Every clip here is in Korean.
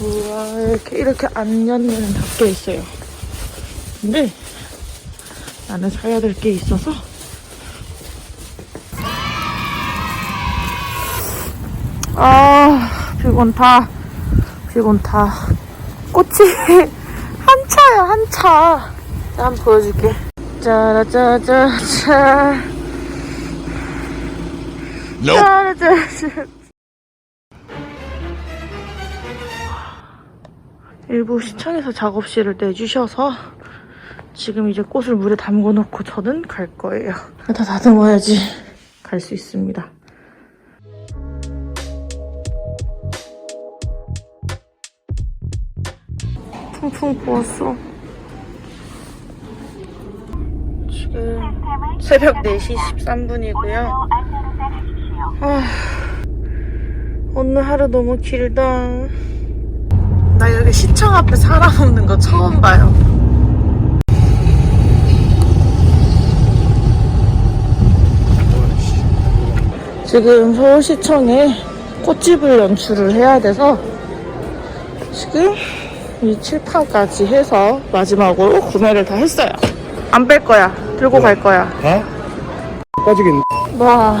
우와 이렇게 이렇게 안녕은 닫혀 있어요. 근데 나는 사야 될 게 있어서 아 피곤타 피곤타. 꽃이 한 차야 한차. 자 한번 보여줄게. 짜라짜짜짜 짜라짜짜 일부 시청에서 작업실을 내주셔서 지금 이제 꽃을 물에 담궈 놓고 저는 갈 거예요. 다 다듬어야지 갈 수 있습니다. 퉁퉁 부었어. 지금 새벽 4시 13분이고요. 아, 오늘 하루 너무 길다. 시청 앞에 사람 없는 거 처음 봐요. 지금 서울시청에 꽃집을 연출을 해야 돼서 지금 이 칠판까지 해서 마지막으로 구매를 다 했어요. 안 뺄 거야. 들고 갈 거야. 다? 빠지겠네. 와.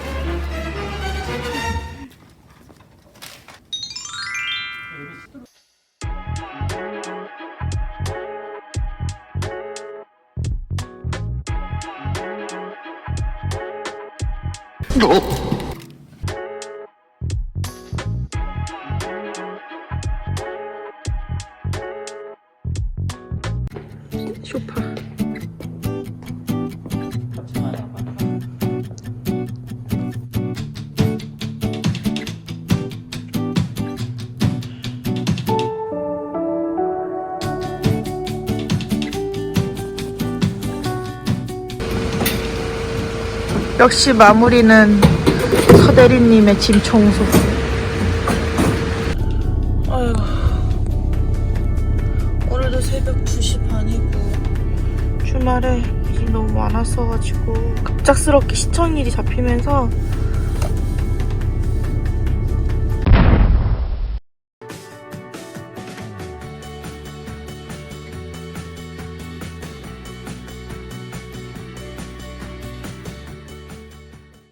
쇼파. 역시 마무리는 서대리님의 짐 청소. 아유, 오늘도 새벽 2시 반이고 주말에 일이 너무 많았어가지고 갑작스럽게 시청 일이 잡히면서